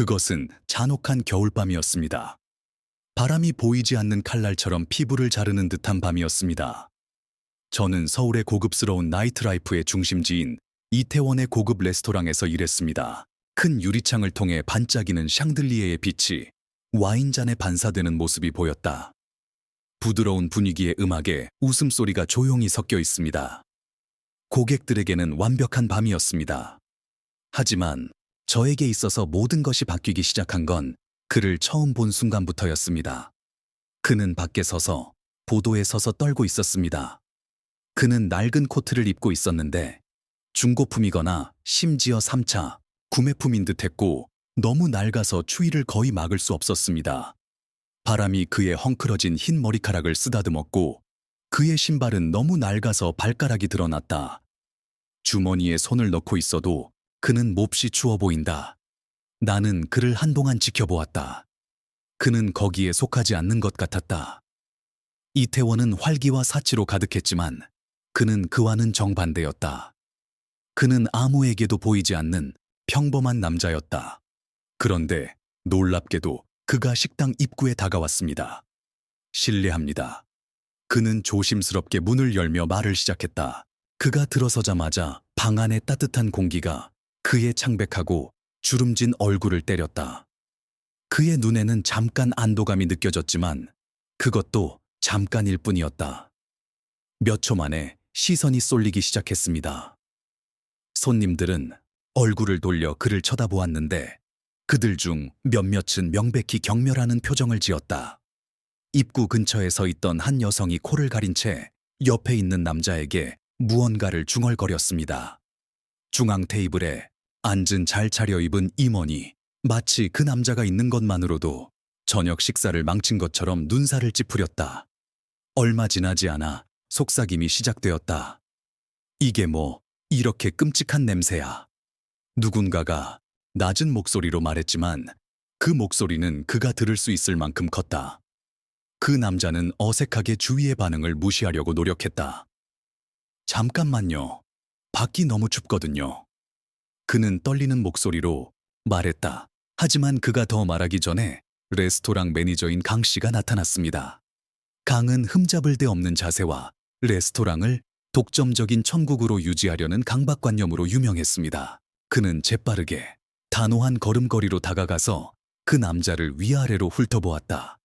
그것은 잔혹한 겨울밤이었습니다. 바람이 보이지 않는 칼날처럼 피부를 자르는 듯한 밤이었습니다. 저는 서울의 고급스러운 나이트라이프의 중심지인 이태원의 고급 레스토랑에서 일했습니다. 큰 유리창을 통해 반짝이는 샹들리에의 빛이 와인잔에 반사되는 모습이 보였다. 부드러운 분위기의 음악에 웃음소리가 조용히 섞여 있습니다. 고객들에게는 완벽한 밤이었습니다. 하지만 저에게 있어서 모든 것이 바뀌기 시작한 건 그를 처음 본 순간부터였습니다. 그는 밖에 서서 보도에 서서 떨고 있었습니다. 그는 낡은 코트를 입고 있었는데 중고품이거나 심지어 3차 구매품인 듯 했고 너무 낡아서 추위를 거의 막을 수 없었습니다. 바람이 그의 헝클어진 흰 머리카락을 쓰다듬었고 그의 신발은 너무 낡아서 발가락이 드러났다. 주머니에 손을 넣고 있어도 그는 몹시 추워 보인다. 나는 그를 한동안 지켜보았다. 그는 거기에 속하지 않는 것 같았다. 이태원은 활기와 사치로 가득했지만 그는 그와는 정반대였다. 그는 아무에게도 보이지 않는 평범한 남자였다. 그런데 놀랍게도 그가 식당 입구에 다가왔습니다. 실례합니다. 그는 조심스럽게 문을 열며 말을 시작했다. 그가 들어서자마자 방 안의 따뜻한 공기가 그의 창백하고 주름진 얼굴을 때렸다. 그의 눈에는 잠깐 안도감이 느껴졌지만 그것도 잠깐일 뿐이었다. 몇 초 만에 시선이 쏠리기 시작했습니다. 손님들은 얼굴을 돌려 그를 쳐다보았는데 그들 중 몇몇은 명백히 경멸하는 표정을 지었다. 입구 근처에 서 있던 한 여성이 코를 가린 채 옆에 있는 남자에게 무언가를 중얼거렸습니다. 중앙 테이블에 앉은 잘 차려입은 임원이 마치 그 남자가 있는 것만으로도 저녁 식사를 망친 것처럼 눈살을 찌푸렸다. 얼마 지나지 않아 속삭임이 시작되었다. 이게 뭐 이렇게 끔찍한 냄새야. 누군가가 낮은 목소리로 말했지만 그 목소리는 그가 들을 수 있을 만큼 컸다. 그 남자는 어색하게 주위의 반응을 무시하려고 노력했다. 잠깐만요. 밖이 너무 춥거든요. 그는 떨리는 목소리로 말했다. 하지만 그가 더 말하기 전에 레스토랑 매니저인 강 씨가 나타났습니다. 강은 흠잡을 데 없는 자세와 레스토랑을 독점적인 천국으로 유지하려는 강박관념으로 유명했습니다. 그는 재빠르게 단호한 걸음걸이로 다가가서 그 남자를 위아래로 훑어보았다.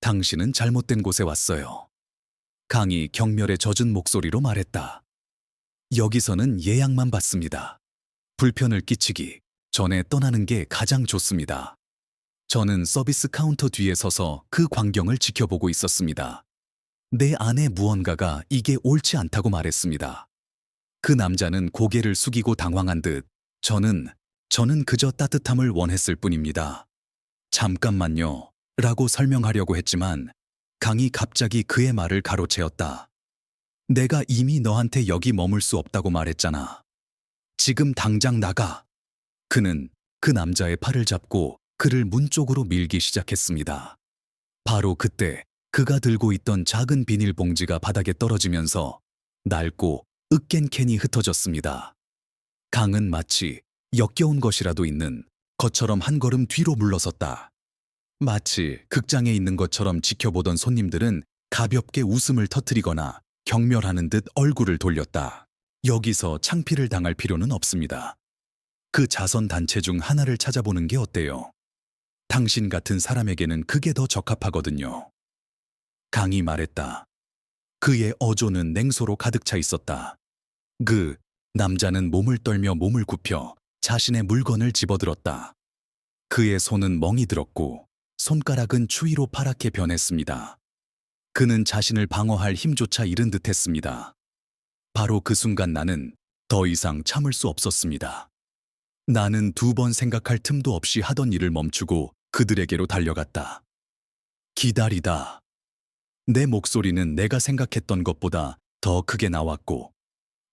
당신은 잘못된 곳에 왔어요. 강이 경멸에 젖은 목소리로 말했다. 여기서는 예약만 받습니다. 불편을 끼치기 전에 떠나는 게 가장 좋습니다. 저는 서비스 카운터 뒤에 서서 그 광경을 지켜보고 있었습니다. 내 안에 무언가가 이게 옳지 않다고 말했습니다. 그 남자는 고개를 숙이고 당황한 듯 저는 저는 그저 따뜻함을 원했을 뿐입니다. 잠깐만요. 라고 설명하려고 했지만 강이 갑자기 그의 말을 가로채었다. 내가 이미 너한테 여기 머물 수 없다고 말했잖아. 지금 당장 나가. 그는 그 남자의 팔을 잡고 그를 문 쪽으로 밀기 시작했습니다. 바로 그때 그가 들고 있던 작은 비닐봉지가 바닥에 떨어지면서 낡고 으깬 캔이 흩어졌습니다. 강은 마치 역겨운 것이라도 있는 것처럼 한 걸음 뒤로 물러섰다. 마치 극장에 있는 것처럼 지켜보던 손님들은 가볍게 웃음을 터뜨리거나 경멸하는 듯 얼굴을 돌렸다. 여기서 창피를 당할 필요는 없습니다. 그 자선 단체 중 하나를 찾아보는 게 어때요? 당신 같은 사람에게는 그게 더 적합하거든요. 강이 말했다. 그의 어조는 냉소로 가득 차 있었다. 그 남자는 몸을 떨며 몸을 굽혀 자신의 물건을 집어들었다. 그의 손은 멍이 들었고 손가락은 추위로 파랗게 변했습니다. 그는 자신을 방어할 힘조차 잃은 듯 했습니다. 바로 그 순간 나는 더 이상 참을 수 없었습니다. 나는 두 번 생각할 틈도 없이 하던 일을 멈추고 그들에게로 달려갔다. 기다리다. 내 목소리는 내가 생각했던 것보다 더 크게 나왔고,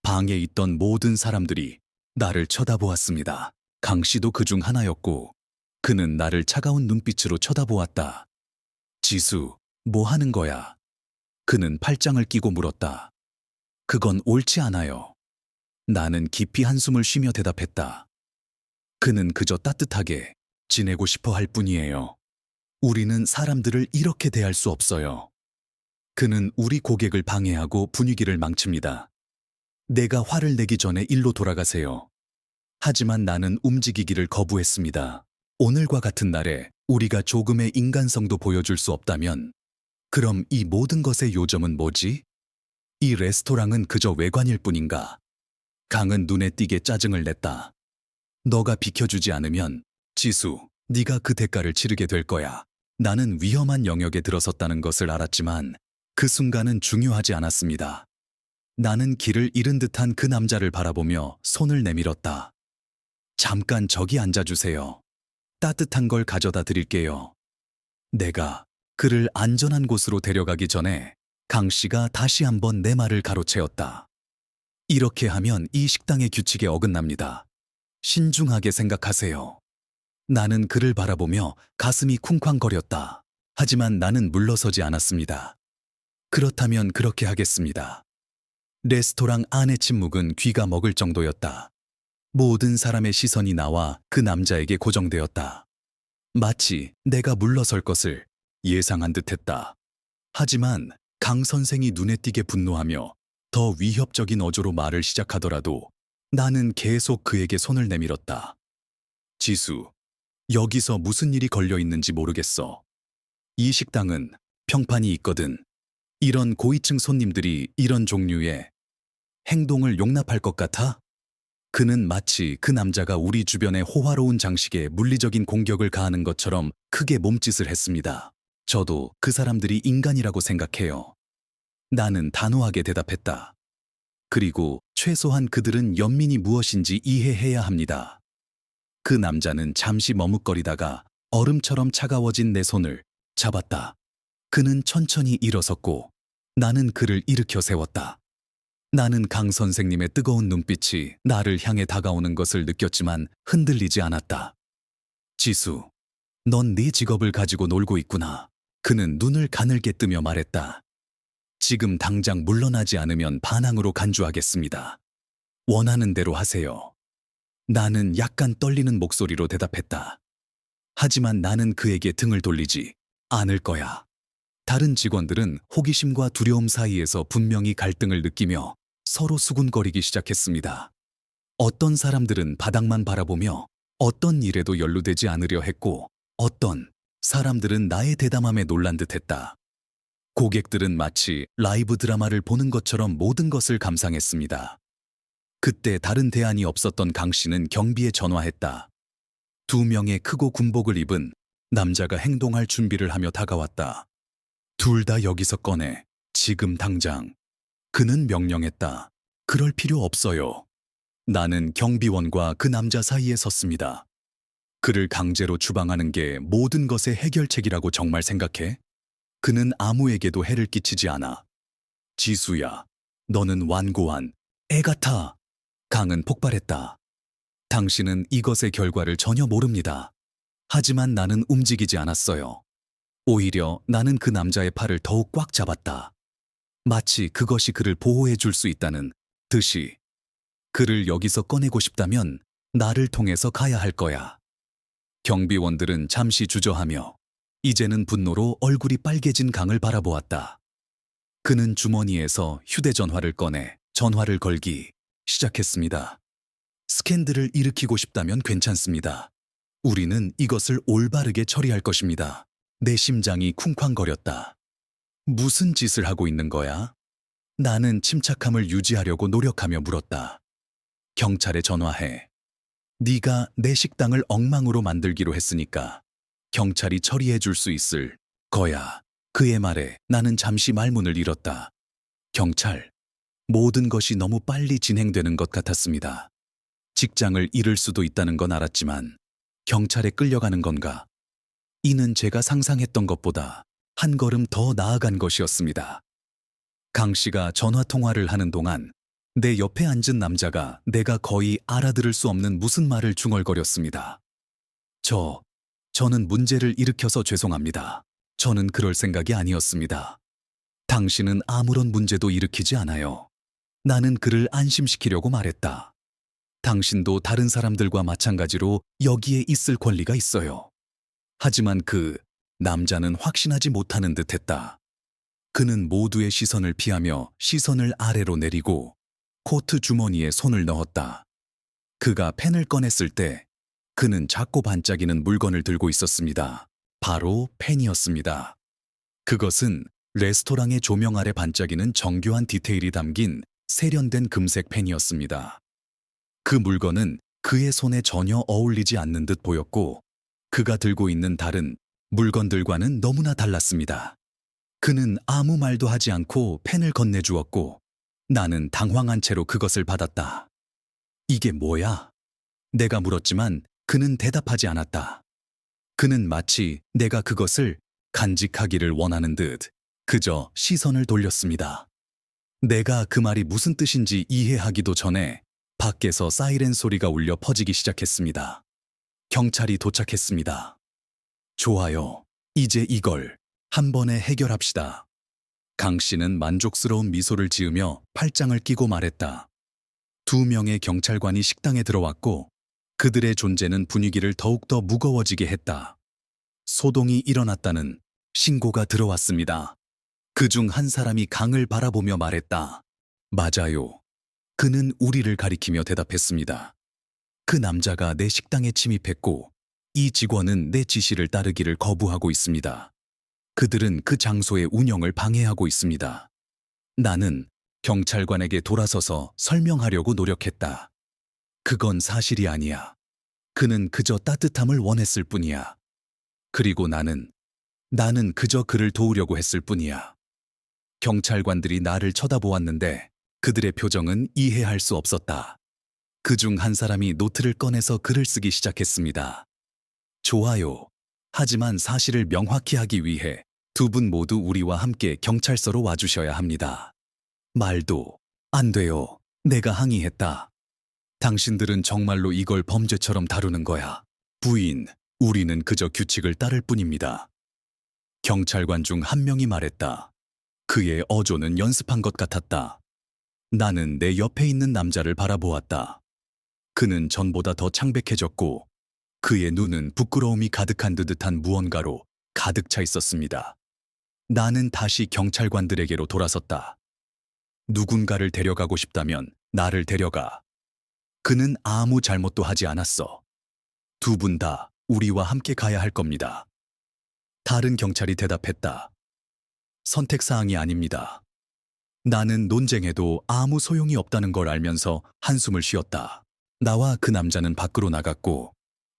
방에 있던 모든 사람들이 나를 쳐다보았습니다. 강 씨도 그 중 하나였고, 그는 나를 차가운 눈빛으로 쳐다보았다. 지수, 뭐 하는 거야? 그는 팔짱을 끼고 물었다. 그건 옳지 않아요. 나는 깊이 한숨을 쉬며 대답했다. 그는 그저 따뜻하게 지내고 싶어 할 뿐이에요. 우리는 사람들을 이렇게 대할 수 없어요. 그는 우리 고객을 방해하고 분위기를 망칩니다. 내가 화를 내기 전에 일로 돌아가세요. 하지만 나는 움직이기를 거부했습니다. 오늘과 같은 날에 우리가 조금의 인간성도 보여줄 수 없다면 그럼 이 모든 것의 요점은 뭐지? 이 레스토랑은 그저 외관일 뿐인가? 강은 눈에 띄게 짜증을 냈다. 너가 비켜주지 않으면 지수, 네가 그 대가를 치르게 될 거야. 나는 위험한 영역에 들어섰다는 것을 알았지만 그 순간은 중요하지 않았습니다. 나는 길을 잃은 듯한 그 남자를 바라보며 손을 내밀었다. 잠깐 저기 앉아주세요. 따뜻한 걸 가져다 드릴게요. 내가 그를 안전한 곳으로 데려가기 전에 강 씨가 다시 한번 내 말을 가로채었다. 이렇게 하면 이 식당의 규칙에 어긋납니다. 신중하게 생각하세요. 나는 그를 바라보며 가슴이 쿵쾅거렸다. 하지만 나는 물러서지 않았습니다. 그렇다면 그렇게 하겠습니다. 레스토랑 안의 침묵은 귀가 먹을 정도였다. 모든 사람의 시선이 나와 그 남자에게 고정되었다. 마치 내가 물러설 것을 예상한 듯 했다. 하지만 강 선생이 눈에 띄게 분노하며 더 위협적인 어조로 말을 시작하더라도 나는 계속 그에게 손을 내밀었다. 지수, 여기서 무슨 일이 걸려 있는지 모르겠어. 이 식당은 평판이 있거든. 이런 고위층 손님들이 이런 종류의 행동을 용납할 것 같아? 그는 마치 그 남자가 우리 주변의 호화로운 장식에 물리적인 공격을 가하는 것처럼 크게 몸짓을 했습니다. 저도 그 사람들이 인간이라고 생각해요. 나는 단호하게 대답했다. 그리고 최소한 그들은 연민이 무엇인지 이해해야 합니다. 그 남자는 잠시 머뭇거리다가 얼음처럼 차가워진 내 손을 잡았다. 그는 천천히 일어섰고 나는 그를 일으켜 세웠다. 나는 강 선생님의 뜨거운 눈빛이 나를 향해 다가오는 것을 느꼈지만 흔들리지 않았다. 지수, 넌 네 직업을 가지고 놀고 있구나. 그는 눈을 가늘게 뜨며 말했다. 지금 당장 물러나지 않으면 반항으로 간주하겠습니다. 원하는 대로 하세요. 나는 약간 떨리는 목소리로 대답했다. 하지만 나는 그에게 등을 돌리지 않을 거야. 다른 직원들은 호기심과 두려움 사이에서 분명히 갈등을 느끼며 서로 수군거리기 시작했습니다. 어떤 사람들은 바닥만 바라보며 어떤 일에도 연루되지 않으려 했고 어떤 사람들은 나의 대담함에 놀란 듯했다. 고객들은 마치 라이브 드라마를 보는 것처럼 모든 것을 감상했습니다. 그때 다른 대안이 없었던 강 씨는 경비에 전화했다. 두 명의 크고 군복을 입은 남자가 행동할 준비를 하며 다가왔다. 둘 다 여기서 꺼내. 지금 당장. 그는 명령했다. 그럴 필요 없어요. 나는 경비원과 그 남자 사이에 섰습니다. 그를 강제로 추방하는 게 모든 것의 해결책이라고 정말 생각해? 그는 아무에게도 해를 끼치지 않아. 지수야, 너는 완고한 애 같아. 강은 폭발했다. 당신은 이것의 결과를 전혀 모릅니다. 하지만 나는 움직이지 않았어요. 오히려 나는 그 남자의 팔을 더욱 꽉 잡았다. 마치 그것이 그를 보호해 줄 수 있다는 듯이. 그를 여기서 꺼내고 싶다면 나를 통해서 가야 할 거야. 경비원들은 잠시 주저하며 이제는 분노로 얼굴이 빨개진 강을 바라보았다. 그는 주머니에서 휴대전화를 꺼내 전화를 걸기 시작했습니다. 스캔들을 일으키고 싶다면 괜찮습니다. 우리는 이것을 올바르게 처리할 것입니다. 내 심장이 쿵쾅거렸다. 무슨 짓을 하고 있는 거야? 나는 침착함을 유지하려고 노력하며 물었다. 경찰에 전화해. 네가 내 식당을 엉망으로 만들기로 했으니까 경찰이 처리해 줄 수 있을 거야. 그의 말에 나는 잠시 말문을 잃었다. 경찰. 모든 것이 너무 빨리 진행되는 것 같았습니다. 직장을 잃을 수도 있다는 건 알았지만 경찰에 끌려가는 건가? 이는 제가 상상했던 것보다 한 걸음 더 나아간 것이었습니다. 강 씨가 전화 통화를 하는 동안 내 옆에 앉은 남자가 내가 거의 알아들을 수 없는 무슨 말을 중얼거렸습니다. 저, 저는 문제를 일으켜서 죄송합니다. 저는 그럴 생각이 아니었습니다. 당신은 아무런 문제도 일으키지 않아요. 나는 그를 안심시키려고 말했다. 당신도 다른 사람들과 마찬가지로 여기에 있을 권리가 있어요. 하지만 그 남자는 확신하지 못하는 듯 했다. 그는 모두의 시선을 피하며 시선을 아래로 내리고 코트 주머니에 손을 넣었다. 그가 펜을 꺼냈을 때 그는 작고 반짝이는 물건을 들고 있었습니다. 바로 펜이었습니다. 그것은 레스토랑의 조명 아래 반짝이는 정교한 디테일이 담긴 세련된 금색 펜이었습니다. 그 물건은 그의 손에 전혀 어울리지 않는 듯 보였고 그가 들고 있는 다른 물건들과는 너무나 달랐습니다. 그는 아무 말도 하지 않고 펜을 건네주었고 나는 당황한 채로 그것을 받았다. 이게 뭐야? 내가 물었지만 그는 대답하지 않았다. 그는 마치 내가 그것을 간직하기를 원하는 듯 그저 시선을 돌렸습니다. 내가 그 말이 무슨 뜻인지 이해하기도 전에 밖에서 사이렌 소리가 울려 퍼지기 시작했습니다. 경찰이 도착했습니다. 좋아요. 이제 이걸 한 번에 해결합시다. 강 씨는 만족스러운 미소를 지으며 팔짱을 끼고 말했다. 두 명의 경찰관이 식당에 들어왔고 그들의 존재는 분위기를 더욱더 무거워지게 했다. 소동이 일어났다는 신고가 들어왔습니다. 그 중 한 사람이 강을 바라보며 말했다. 맞아요. 그는 우리를 가리키며 대답했습니다. 그 남자가 내 식당에 침입했고 이 직원은 내 지시를 따르기를 거부하고 있습니다. 그들은 그 장소의 운영을 방해하고 있습니다. 나는 경찰관에게 돌아서서 설명하려고 노력했다. 그건 사실이 아니야. 그는 그저 따뜻함을 원했을 뿐이야. 그리고 나는, 나는 그저 그를 도우려고 했을 뿐이야. 경찰관들이 나를 쳐다보았는데 그들의 표정은 이해할 수 없었다. 그 중 한 사람이 노트를 꺼내서 글을 쓰기 시작했습니다. 좋아요. 하지만 사실을 명확히 하기 위해 두 분 모두 우리와 함께 경찰서로 와주셔야 합니다. 말도 안 돼요. 내가 항의했다. 당신들은 정말로 이걸 범죄처럼 다루는 거야. 부인, 우리는 그저 규칙을 따를 뿐입니다. 경찰관 중 한 명이 말했다. 그의 어조는 연습한 것 같았다. 나는 내 옆에 있는 남자를 바라보았다. 그는 전보다 더 창백해졌고 그의 눈은 부끄러움이 가득한 듯한 무언가로 가득 차 있었습니다. 나는 다시 경찰관들에게로 돌아섰다. 누군가를 데려가고 싶다면 나를 데려가. 그는 아무 잘못도 하지 않았어. 두 분 다 우리와 함께 가야 할 겁니다. 다른 경찰이 대답했다. 선택사항이 아닙니다. 나는 논쟁해도 아무 소용이 없다는 걸 알면서 한숨을 쉬었다. 나와 그 남자는 밖으로 나갔고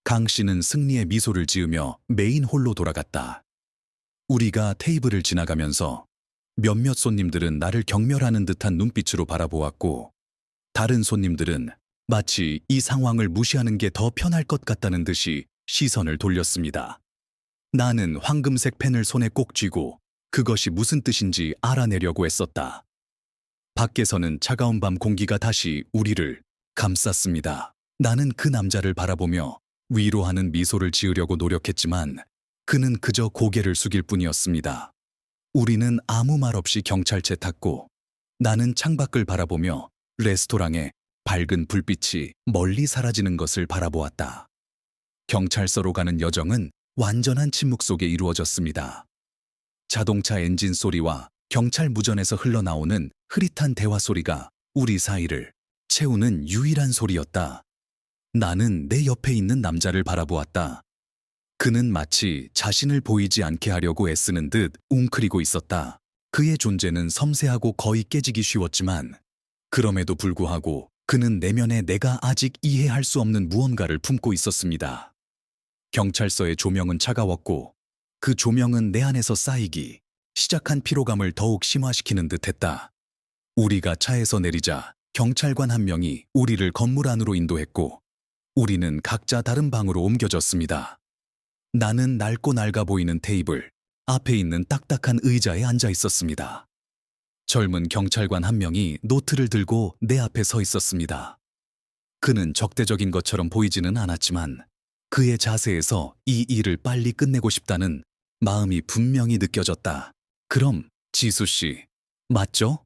강 씨는 승리의 미소를 지으며 메인 홀로 돌아갔다. 우리가 테이블을 지나가면서 몇몇 손님들은 나를 경멸하는 듯한 눈빛으로 바라보았고 다른 손님들은 마치 이 상황을 무시하는 게 더 편할 것 같다는 듯이 시선을 돌렸습니다. 나는 황금색 펜을 손에 꼭 쥐고 그것이 무슨 뜻인지 알아내려고 했었다. 밖에서는 차가운 밤 공기가 다시 우리를 감쌌습니다. 나는 그 남자를 바라보며 위로하는 미소를 지으려고 노력했지만 그는 그저 고개를 숙일 뿐이었습니다. 우리는 아무 말 없이 경찰차 탔고 나는 창밖을 바라보며 레스토랑의 밝은 불빛이 멀리 사라지는 것을 바라보았다. 경찰서로 가는 여정은 완전한 침묵 속에 이루어졌습니다. 자동차 엔진 소리와 경찰 무전에서 흘러나오는 흐릿한 대화 소리가 우리 사이를 채우는 유일한 소리였다. 나는 내 옆에 있는 남자를 바라보았다. 그는 마치 자신을 보이지 않게 하려고 애쓰는 듯 웅크리고 있었다. 그의 존재는 섬세하고 거의 깨지기 쉬웠지만 그럼에도 불구하고 그는 내면에 내가 아직 이해할 수 없는 무언가를 품고 있었습니다. 경찰서의 조명은 차가웠고 그 조명은 내 안에서 쌓이기 시작한 피로감을 더욱 심화시키는 듯했다. 우리가 차에서 내리자 경찰관 한 명이 우리를 건물 안으로 인도했고 우리는 각자 다른 방으로 옮겨졌습니다. 나는 낡고 낡아 보이는 테이블, 앞에 있는 딱딱한 의자에 앉아 있었습니다. 젊은 경찰관 한 명이 노트를 들고 내 앞에 서 있었습니다. 그는 적대적인 것처럼 보이지는 않았지만 그의 자세에서 이 일을 빨리 끝내고 싶다는 마음이 분명히 느껴졌다. 그럼 지수 씨, 맞죠?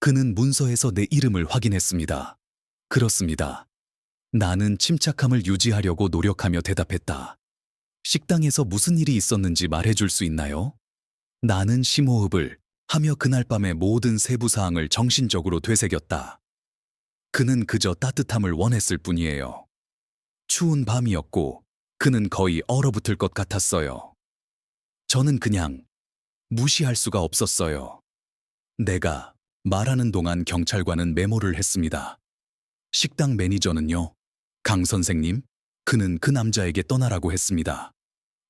그는 문서에서 내 이름을 확인했습니다. 그렇습니다. 나는 침착함을 유지하려고 노력하며 대답했다. 식당에서 무슨 일이 있었는지 말해줄 수 있나요? 나는 심호흡을 하며 그날 밤의 모든 세부 사항을 정신적으로 되새겼다. 그는 그저 따뜻함을 원했을 뿐이에요. 추운 밤이었고 그는 거의 얼어붙을 것 같았어요. 저는 그냥 무시할 수가 없었어요. 내가 말하는 동안 경찰관은 메모를 했습니다. 식당 매니저는요, 강 선생님, 그는 그 남자에게 떠나라고 했습니다.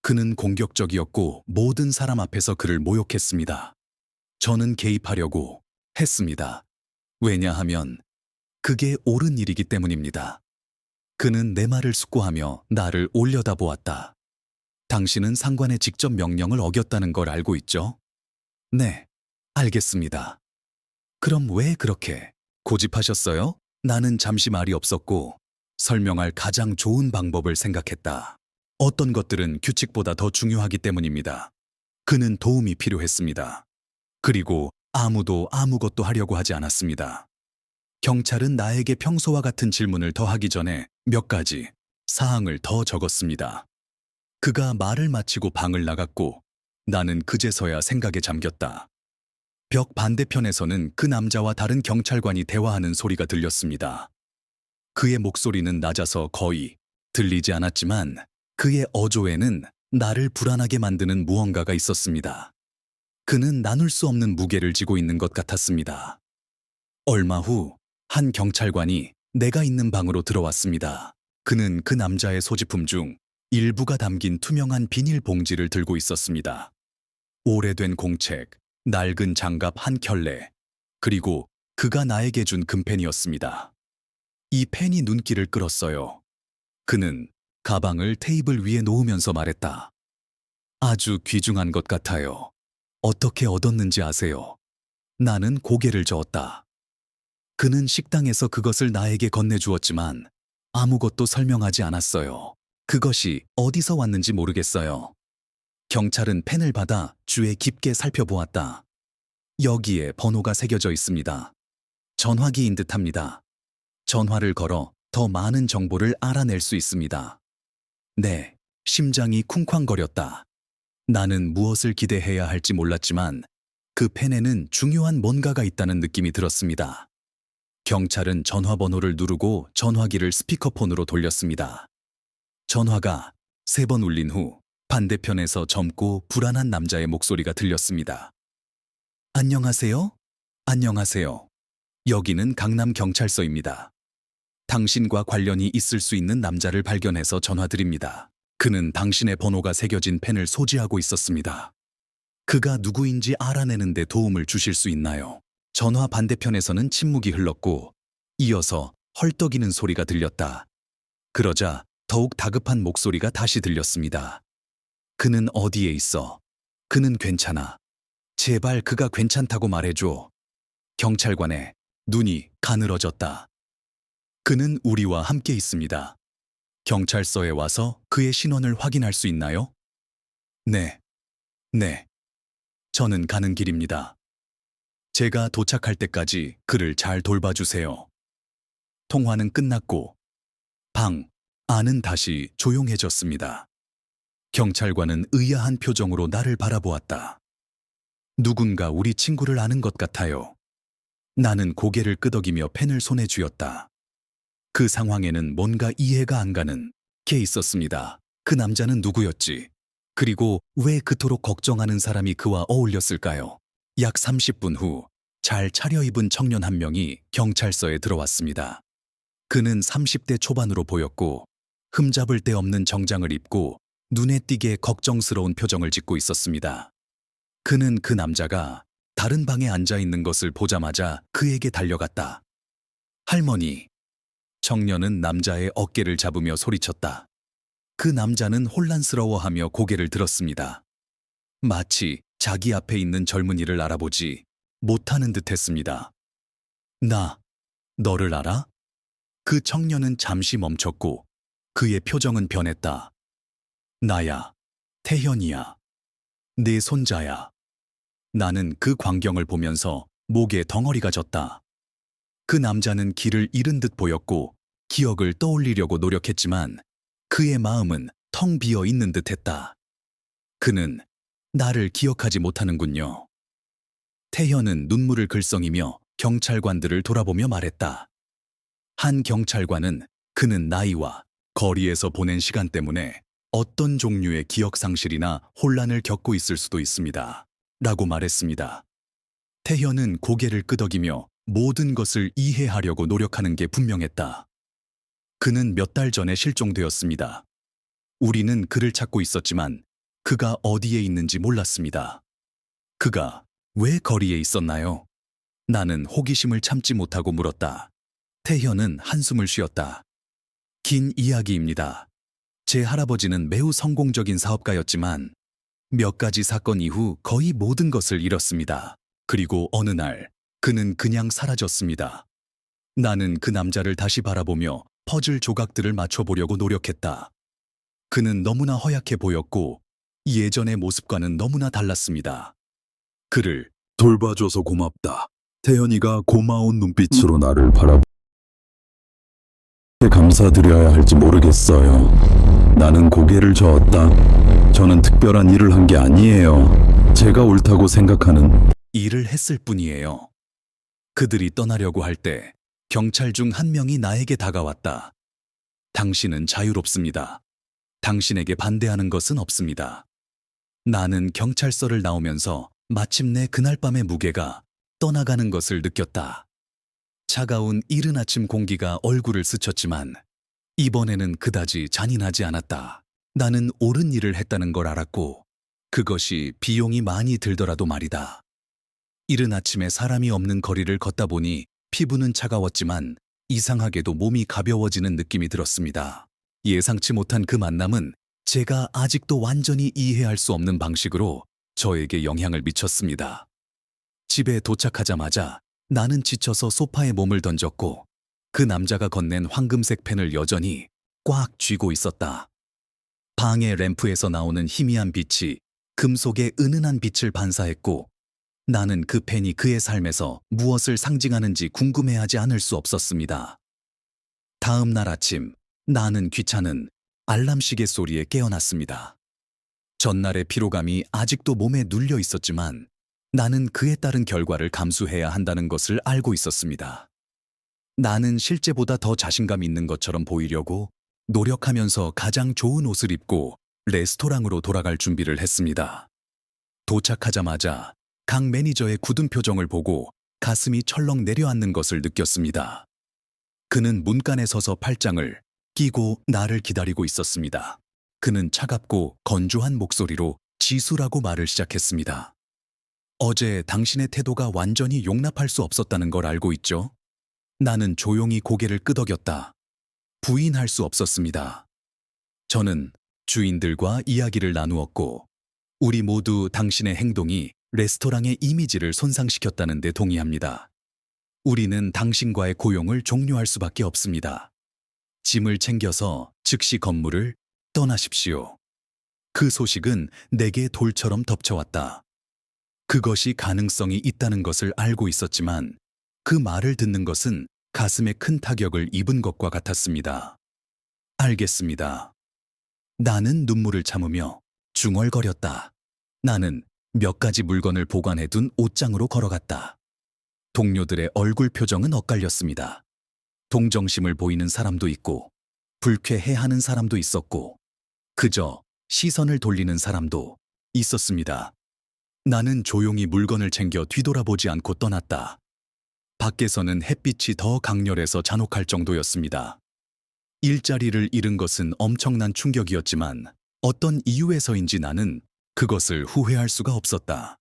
그는 공격적이었고 모든 사람 앞에서 그를 모욕했습니다. 저는 개입하려고 했습니다. 왜냐하면 그게 옳은 일이기 때문입니다. 그는 내 말을 숙고하며 나를 올려다보았다. 당신은 상관의 직접 명령을 어겼다는 걸 알고 있죠? 네, 알겠습니다. 그럼 왜 그렇게 고집하셨어요? 나는 잠시 말이 없었고 설명할 가장 좋은 방법을 생각했다. 어떤 것들은 규칙보다 더 중요하기 때문입니다. 그는 도움이 필요했습니다. 그리고 아무도 아무것도 하려고 하지 않았습니다. 경찰은 나에게 평소와 같은 질문을 더 하기 전에 몇 가지 사항을 더 적었습니다. 그가 말을 마치고 방을 나갔고 나는 그제서야 생각에 잠겼다. 벽 반대편에서는 그 남자와 다른 경찰관이 대화하는 소리가 들렸습니다. 그의 목소리는 낮아서 거의 들리지 않았지만 그의 어조에는 나를 불안하게 만드는 무언가가 있었습니다. 그는 나눌 수 없는 무게를 지고 있는 것 같았습니다. 얼마 후 한 경찰관이 내가 있는 방으로 들어왔습니다. 그는 그 남자의 소지품 중 일부가 담긴 투명한 비닐 봉지를 들고 있었습니다. 오래된 공책, 낡은 장갑 한 켤레, 그리고 그가 나에게 준 금펜이었습니다. 이 펜이 눈길을 끌었어요. 그는 가방을 테이블 위에 놓으면서 말했다. 아주 귀중한 것 같아요. 어떻게 얻었는지 아세요? 나는 고개를 저었다. 그는 식당에서 그것을 나에게 건네주었지만 아무것도 설명하지 않았어요. 그것이 어디서 왔는지 모르겠어요. 경찰은 펜을 받아 주에 깊게 살펴보았다. 여기에 번호가 새겨져 있습니다. 전화기인 듯합니다. 전화를 걸어 더 많은 정보를 알아낼 수 있습니다. 네, 심장이 쿵쾅거렸다. 나는 무엇을 기대해야 할지 몰랐지만 그 펜에는 중요한 뭔가가 있다는 느낌이 들었습니다. 경찰은 전화번호를 누르고 전화기를 스피커폰으로 돌렸습니다. 전화가 세 번 울린 후 반대편에서 젊고 불안한 남자의 목소리가 들렸습니다. 안녕하세요? 안녕하세요. 여기는 강남경찰서입니다. 당신과 관련이 있을 수 있는 남자를 발견해서 전화드립니다. 그는 당신의 번호가 새겨진 펜을 소지하고 있었습니다. 그가 누구인지 알아내는데 도움을 주실 수 있나요? 전화 반대편에서는 침묵이 흘렀고 이어서 헐떡이는 소리가 들렸다. 그러자 더욱 다급한 목소리가 다시 들렸습니다. 그는 어디에 있어? 그는 괜찮아. 제발 그가 괜찮다고 말해줘. 경찰관의 눈이 가늘어졌다. 그는 우리와 함께 있습니다. 경찰서에 와서 그의 신원을 확인할 수 있나요? 네. 네. 저는 가는 길입니다. 제가 도착할 때까지 그를 잘 돌봐주세요. 통화는 끝났고 방 안은 다시 조용해졌습니다. 경찰관은 의아한 표정으로 나를 바라보았다. 누군가 우리 친구를 아는 것 같아요. 나는 고개를 끄덕이며 펜을 손에 쥐었다. 그 상황에는 뭔가 이해가 안 가는 게 있었습니다. 그 남자는 누구였지? 그리고 왜 그토록 걱정하는 사람이 그와 어울렸을까요? 약 30분 후 잘 차려입은 청년 한 명이 경찰서에 들어왔습니다. 그는 30대 초반으로 보였고 흠잡을 데 없는 정장을 입고 눈에 띄게 걱정스러운 표정을 짓고 있었습니다. 그는 그 남자가 다른 방에 앉아 있는 것을 보자마자 그에게 달려갔다. 할머니. 청년은 남자의 어깨를 잡으며 소리쳤다. 그 남자는 혼란스러워하며 고개를 들었습니다. 마치 자기 앞에 있는 젊은이를 알아보지 못하는 듯 했습니다. 나, 너를 알아? 그 청년은 잠시 멈췄고 그의 표정은 변했다. 나야, 태현이야. 내 손자야. 나는 그 광경을 보면서 목에 덩어리가 졌다. 그 남자는 길을 잃은 듯 보였고 기억을 떠올리려고 노력했지만 그의 마음은 텅 비어 있는 듯 했다. 그는 나를 기억하지 못하는군요. 태현은 눈물을 글썽이며 경찰관들을 돌아보며 말했다. 한 경찰관은 그는 나이와 거리에서 보낸 시간 때문에 어떤 종류의 기억 상실이나 혼란을 겪고 있을 수도 있습니다. 라고 말했습니다. 태현은 고개를 끄덕이며 모든 것을 이해하려고 노력하는 게 분명했다. 그는 몇 달 전에 실종되었습니다. 우리는 그를 찾고 있었지만 그가 어디에 있는지 몰랐습니다. 그가 왜 거리에 있었나요? 나는 호기심을 참지 못하고 물었다. 태현은 한숨을 쉬었다. 긴 이야기입니다. 제 할아버지는 매우 성공적인 사업가였지만 몇 가지 사건 이후 거의 모든 것을 잃었습니다. 그리고 어느 날 그는 그냥 사라졌습니다. 나는 그 남자를 다시 바라보며 퍼즐 조각들을 맞춰보려고 노력했다. 그는 너무나 허약해 보였고 예전의 모습과는 너무나 달랐습니다. 그를 돌봐줘서 고맙다. 태연이가 고마운 눈빛으로 나를 바라보. 감사드려야 할지 모르겠어요. 나는 고개를 저었다. 저는 특별한 일을 한 게 아니에요. 제가 옳다고 생각하는 일을 했을 뿐이에요. 그들이 떠나려고 할 때 경찰 중 한 명이 나에게 다가왔다. 당신은 자유롭습니다. 당신에게 반대하는 것은 없습니다. 나는 경찰서를 나오면서 마침내 그날 밤의 무게가 떠나가는 것을 느꼈다. 차가운 이른 아침 공기가 얼굴을 스쳤지만 이번에는 그다지 잔인하지 않았다. 나는 옳은 일을 했다는 걸 알았고 그것이 비용이 많이 들더라도 말이다. 이른 아침에 사람이 없는 거리를 걷다 보니 피부는 차가웠지만 이상하게도 몸이 가벼워지는 느낌이 들었습니다. 예상치 못한 그 만남은 제가 아직도 완전히 이해할 수 없는 방식으로 저에게 영향을 미쳤습니다. 집에 도착하자마자 나는 지쳐서 소파에 몸을 던졌고 그 남자가 건넨 황금색 펜을 여전히 꽉 쥐고 있었다. 방의 램프에서 나오는 희미한 빛이 금속의 은은한 빛을 반사했고 나는 그 펜이 그의 삶에서 무엇을 상징하는지 궁금해하지 않을 수 없었습니다. 다음 날 아침 나는 귀찮은 알람 시계 소리에 깨어났습니다. 전날의 피로감이 아직도 몸에 눌려 있었지만 나는 그에 따른 결과를 감수해야 한다는 것을 알고 있었습니다. 나는 실제보다 더 자신감 있는 것처럼 보이려고 노력하면서 가장 좋은 옷을 입고 레스토랑으로 돌아갈 준비를 했습니다. 도착하자마자 강 매니저의 굳은 표정을 보고 가슴이 철렁 내려앉는 것을 느꼈습니다. 그는 문간에 서서 팔짱을 끼고 나를 기다리고 있었습니다. 그는 차갑고 건조한 목소리로 지수라고 말을 시작했습니다. 어제 당신의 태도가 완전히 용납할 수 없었다는 걸 알고 있죠? 나는 조용히 고개를 끄덕였다. 부인할 수 없었습니다. 저는 주인들과 이야기를 나누었고, 우리 모두 당신의 행동이 레스토랑의 이미지를 손상시켰다는 데 동의합니다. 우리는 당신과의 고용을 종료할 수밖에 없습니다. 짐을 챙겨서 즉시 건물을 떠나십시오. 그 소식은 내게 돌처럼 덮쳐왔다. 그것이 가능성이 있다는 것을 알고 있었지만 그 말을 듣는 것은 가슴에 큰 타격을 입은 것과 같았습니다. 알겠습니다. 나는 눈물을 참으며 중얼거렸다. 나는 몇 가지 물건을 보관해 둔 옷장으로 걸어갔다. 동료들의 얼굴 표정은 엇갈렸습니다. 동정심을 보이는 사람도 있고, 불쾌해하는 사람도 있었고, 그저 시선을 돌리는 사람도 있었습니다. 나는 조용히 물건을 챙겨 뒤돌아보지 않고 떠났다. 밖에서는 햇빛이 더 강렬해서 잔혹할 정도였습니다. 일자리를 잃은 것은 엄청난 충격이었지만 어떤 이유에서인지 나는 그것을 후회할 수가 없었다.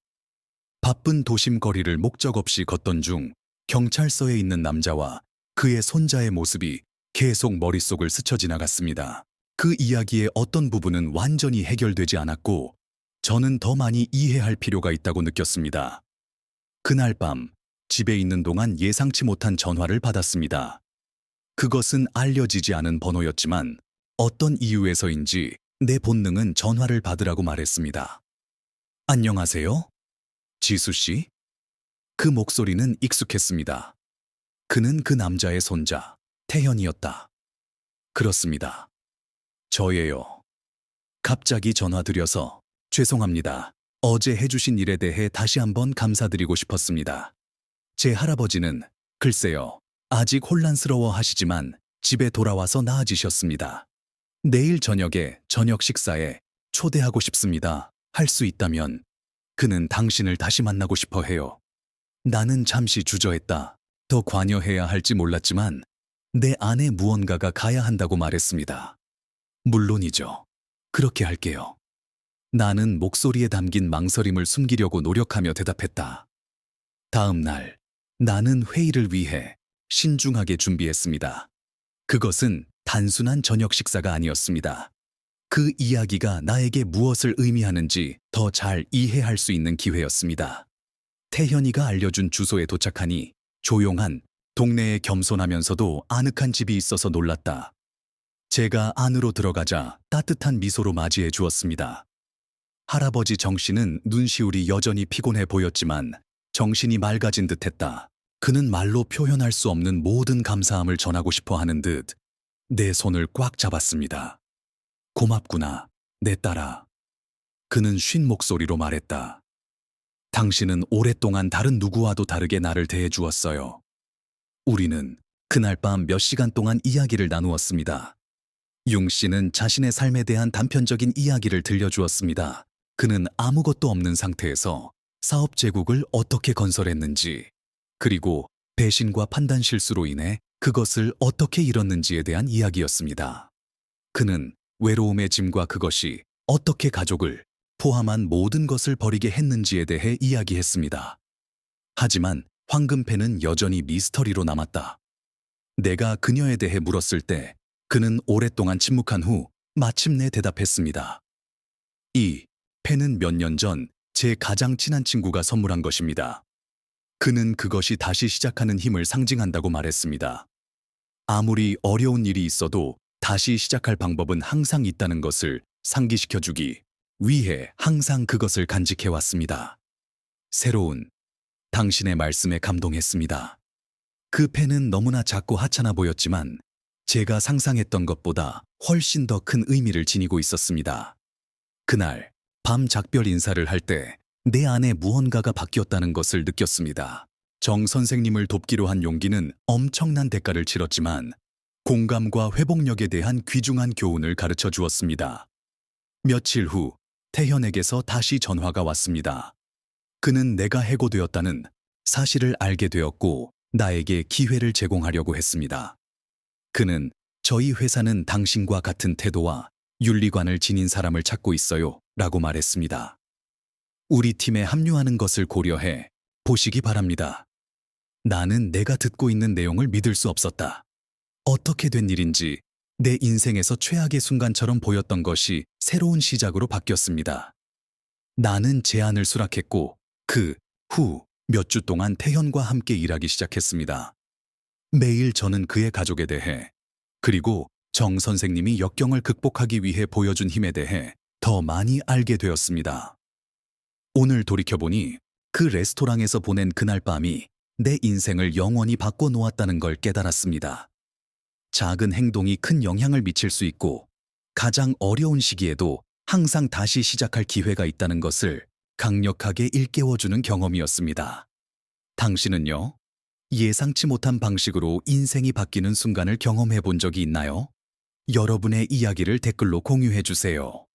바쁜 도심 거리를 목적 없이 걷던 중 경찰서에 있는 남자와 그의 손자의 모습이 계속 머릿속을 스쳐 지나갔습니다. 그 이야기의 어떤 부분은 완전히 해결되지 않았고 저는 더 많이 이해할 필요가 있다고 느꼈습니다. 그날 밤 집에 있는 동안 예상치 못한 전화를 받았습니다. 그것은 알려지지 않은 번호였지만 어떤 이유에서인지 내 본능은 전화를 받으라고 말했습니다. 안녕하세요? 지수 씨? 그 목소리는 익숙했습니다. 그는 그 남자의 손자, 태현이었다. 그렇습니다. 저예요. 갑자기 전화드려서 죄송합니다. 어제 해주신 일에 대해 다시 한번 감사드리고 싶었습니다. 제 할아버지는 글쎄요. 아직 혼란스러워 하시지만 집에 돌아와서 나아지셨습니다. 내일 저녁에 저녁 식사에 초대하고 싶습니다. 할 수 있다면 그는 당신을 다시 만나고 싶어 해요. 나는 잠시 주저했다. 더 관여해야 할지 몰랐지만 내 안에 무언가가 가야 한다고 말했습니다. 물론이죠. 그렇게 할게요. 나는 목소리에 담긴 망설임을 숨기려고 노력하며 대답했다. 다음 날, 나는 회의를 위해 신중하게 준비했습니다. 그것은 단순한 저녁 식사가 아니었습니다. 그 이야기가 나에게 무엇을 의미하는지 더 잘 이해할 수 있는 기회였습니다. 태현이가 알려준 주소에 도착하니 조용한 동네에 겸손하면서도 아늑한 집이 있어서 놀랐다. 제가 안으로 들어가자 따뜻한 미소로 맞이해 주었습니다. 할아버지 정 씨는 눈시울이 여전히 피곤해 보였지만 정신이 맑아진 듯했다. 그는 말로 표현할 수 없는 모든 감사함을 전하고 싶어 하는 듯 내 손을 꽉 잡았습니다. 고맙구나, 내 딸아. 그는 쉰 목소리로 말했다. 당신은 오랫동안 다른 누구와도 다르게 나를 대해 주었어요. 우리는 그날 밤 몇 시간 동안 이야기를 나누었습니다. 융 씨는 자신의 삶에 대한 단편적인 이야기를 들려주었습니다. 그는 아무것도 없는 상태에서 사업 제국을 어떻게 건설했는지, 그리고 배신과 판단 실수로 인해 그것을 어떻게 잃었는지에 대한 이야기였습니다. 그는 외로움의 짐과 그것이 어떻게 가족을 포함한 모든 것을 버리게 했는지에 대해 이야기했습니다. 하지만 황금패는 여전히 미스터리로 남았다. 내가 그녀에 대해 물었을 때 그는 오랫동안 침묵한 후 마침내 대답했습니다. 이 펜은 몇년 전 제 가장 친한 친구가 선물한 것입니다. 그는 그것이 다시 시작하는 힘을 상징한다고 말했습니다. 아무리 어려운 일이 있어도 다시 시작할 방법은 항상 있다는 것을 상기시켜주기 위해 항상 그것을 간직해왔습니다. 새로운 당신의 말씀에 감동했습니다. 그 펜은 너무나 작고 하찮아 보였지만 제가 상상했던 것보다 훨씬 더 큰 의미를 지니고 있었습니다. 그날 밤 작별 인사를 할 때 내 안에 무언가가 바뀌었다는 것을 느꼈습니다. 정 선생님을 돕기로 한 용기는 엄청난 대가를 치렀지만 공감과 회복력에 대한 귀중한 교훈을 가르쳐 주었습니다. 며칠 후 태현에게서 다시 전화가 왔습니다. 그는 내가 해고되었다는 사실을 알게 되었고 나에게 기회를 제공하려고 했습니다. 그는 저희 회사는 당신과 같은 태도와 윤리관을 지닌 사람을 찾고 있어요 라고 말했습니다. 우리 팀에 합류하는 것을 고려해 보시기 바랍니다. 나는 내가 듣고 있는 내용을 믿을 수 없었다. 어떻게 된 일인지 내 인생에서 최악의 순간처럼 보였던 것이 새로운 시작으로 바뀌었습니다. 나는 제안을 수락했고 그 후 몇 주 동안 태현과 함께 일하기 시작했습니다. 매일 저는 그의 가족에 대해 그리고 정 선생님이 역경을 극복하기 위해 보여준 힘에 대해 더 많이 알게 되었습니다. 오늘 돌이켜보니 그 레스토랑에서 보낸 그날 밤이 내 인생을 영원히 바꿔 놓았다는 걸 깨달았습니다. 작은 행동이 큰 영향을 미칠 수 있고 가장 어려운 시기에도 항상 다시 시작할 기회가 있다는 것을 강력하게 일깨워주는 경험이었습니다. 당신은요? 예상치 못한 방식으로 인생이 바뀌는 순간을 경험해 본 적이 있나요? 여러분의 이야기를 댓글로 공유해 주세요.